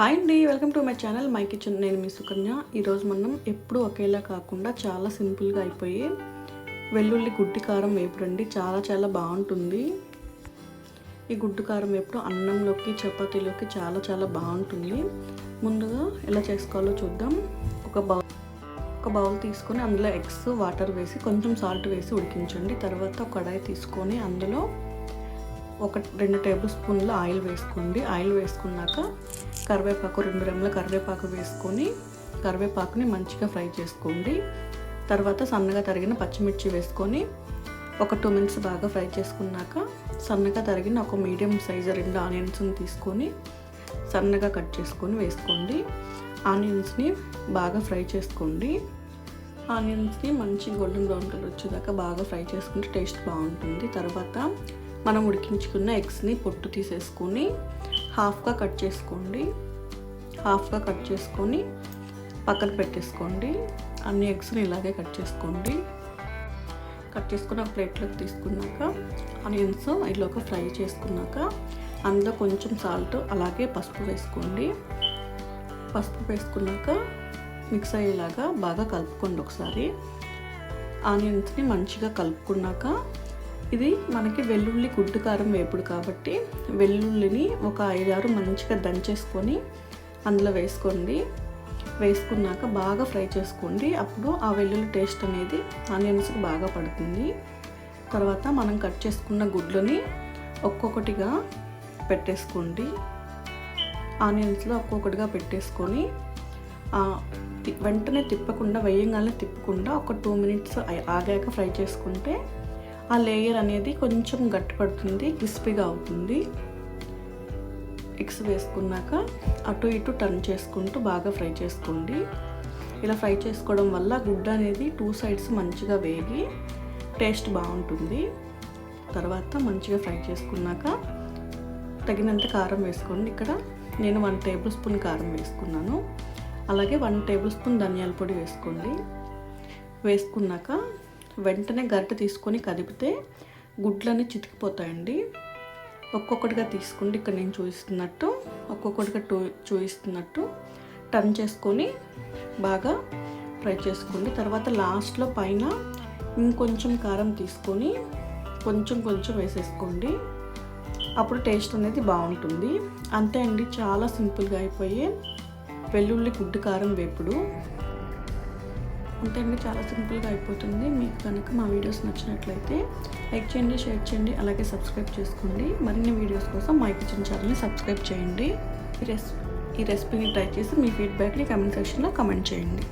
Hi అండి welcome to my channel my kitchen. నేను మీ సుకన్య. ఈరోజు మనం ఎప్పుడు ఒకేలా కాకుండా చాలా సింపుల్గా అయిపోయి వెల్లుల్లి గుడ్డి కారం వేపుడండి చాలా చాలా బాగుంటుంది. ఈ గుడ్డు కారం వేపుడు అన్నంలోకి చపాతీలోకి చాలా చాలా బాగుంటుంది. ముందుగా ఎలా చేసుకోవాలో చూద్దాం. ఒక బౌల్ ఒక బౌల్ తీసుకొని అందులో ఎగ్స్ వాటర్ వేసి కొంచెం సాల్ట్ వేసి ఉడికించండి. తర్వాత ఒక కడాయి తీసుకొని అందులో ఒక రెండు టేబుల్ స్పూన్ల ఆయిల్ వేసుకోండి. ఆయిల్ వేసుకున్నాక కరివేపాకు రెండు రెమ్మల కరివేపాకు వేసుకొని కరివేపాకుని మంచిగా ఫ్రై చేసుకోండి. తర్వాత సన్నగా తరిగిన పచ్చిమిర్చి వేసుకొని ఒక టూ మినిట్స్ బాగా ఫ్రై చేసుకున్నాక సన్నగా తరిగిన ఒక మీడియం సైజు రెండు ఆనియన్స్ని తీసుకొని సన్నగా కట్ చేసుకొని వేసుకోండి. ఆనియన్స్ని బాగా ఫ్రై చేసుకోండి. ఆనియన్స్ని మంచి గోల్డెన్ బ్రౌన్ కలర్ వచ్చేదాకా బాగా ఫ్రై చేసుకుంటే టేస్ట్ బాగుంటుంది. తర్వాత మనం ఉడికించుకున్న ఎగ్స్ని పొట్టు తీసేసుకొని హాఫ్గా కట్ చేసుకోండి. హాఫ్గా కట్ చేసుకొని పక్కన పెట్టేసుకోండి. అన్ని ఎగ్స్ని ఇలాగే కట్ చేసుకోండి. కట్ చేసుకున్న ప్లేట్లోకి తీసుకున్నాక ఆనియన్స్ ఇలాగ ఫ్రై చేసుకున్నాక అందులో కొంచెం సాల్ట్ అలాగే పసుపు వేసుకోండి. పసుపు వేసుకున్నాక మిక్స్ అయ్యేలాగా బాగా కలుపుకోండి ఒకసారి. ఆనియన్స్ని మంచిగా కలుపుకున్నాక ఇది మనకి వెల్లుల్లి గుడ్డు కారం వేపుడు కాబట్టి వెల్లుల్లిని ఒక ఐదారు మంచిగా దంచేసుకొని అందులో వేసుకోండి. వేసుకున్నాక బాగా ఫ్రై చేసుకోండి. అప్పుడు ఆ వెల్లుల్లి టేస్ట్ అనేది ఆనియన్స్కి బాగా పడుతుంది. తర్వాత మనం కట్ చేసుకున్న గుడ్లని ఒక్కొక్కటిగా పెట్టేసుకోండి. ఆనియన్స్లో ఒక్కొక్కటిగా పెట్టేసుకొని వెంటనే తిప్పకుండా వేయంగానే తిప్పకుండా ఒక టూ మినిట్స్ ఆగాక ఫ్రై చేసుకుంటే ఆ లేయర్ అనేది కొంచెం గట్టిపడుతుంది క్రిస్పీగా అవుతుంది. ఎగ్స్ వేసుకున్నాక అటు ఇటు టర్న్ చేసుకుంటూ బాగా ఫ్రై చేసుకోండి. ఇలా ఫ్రై చేసుకోవడం వల్ల గుడ్డ అనేది టూ సైడ్స్ మంచిగా వేగి టేస్ట్ బాగుంటుంది. తర్వాత మంచిగా ఫ్రై చేసుకున్నాక తగినంత కారం వేసుకోండి. ఇక్కడ నేను వన్ టేబుల్ స్పూన్ కారం వేసుకున్నాను. అలాగే వన్ టేబుల్ స్పూన్ ధనియాల పొడి వేసుకోండి. వేసుకున్నాక వెంటనే గరిట తీసుకొని కదిపితే గుడ్లన్నీ చితికిపోతాయండి. ఒక్కొక్కటిగా తీసుకుంటే ఇక్కడ నేను చూపిస్తున్నట్టు ఒక్కొక్కటిగా టూ చూపిస్తున్నట్టు టర్న్ చేసుకొని బాగా ఫ్రై చేసుకోండి. తర్వాత లాస్ట్లో పైన ఇంకొంచెం కారం తీసుకొని కొంచెం కొంచెం వేసేసుకోండి. అప్పుడు టేస్ట్ అనేది బాగుంటుంది. అంతే అండి. చాలా సింపుల్గా అయిపోయే వెల్లుల్లి గుడ్డు కారం వేపుడు. అంతే అండి చాలా సింపుల్గా అయిపోతుంది. మీకు కనుక మా వీడియోస్ నచ్చినట్లయితే లైక్ చేయండి షేర్ చేయండి అలాగే సబ్స్క్రైబ్ చేసుకోండి. మరిన్ని వీడియోస్ కోసం మా కిచెన్ ఛానల్ని సబ్స్క్రైబ్ చేయండి. ఈ రెస్ ఈ రెసిపీని ట్రై చేసి మీ ఫీడ్బ్యాక్ని కమెంట్ సెక్షన్లో కమెంట్ చేయండి.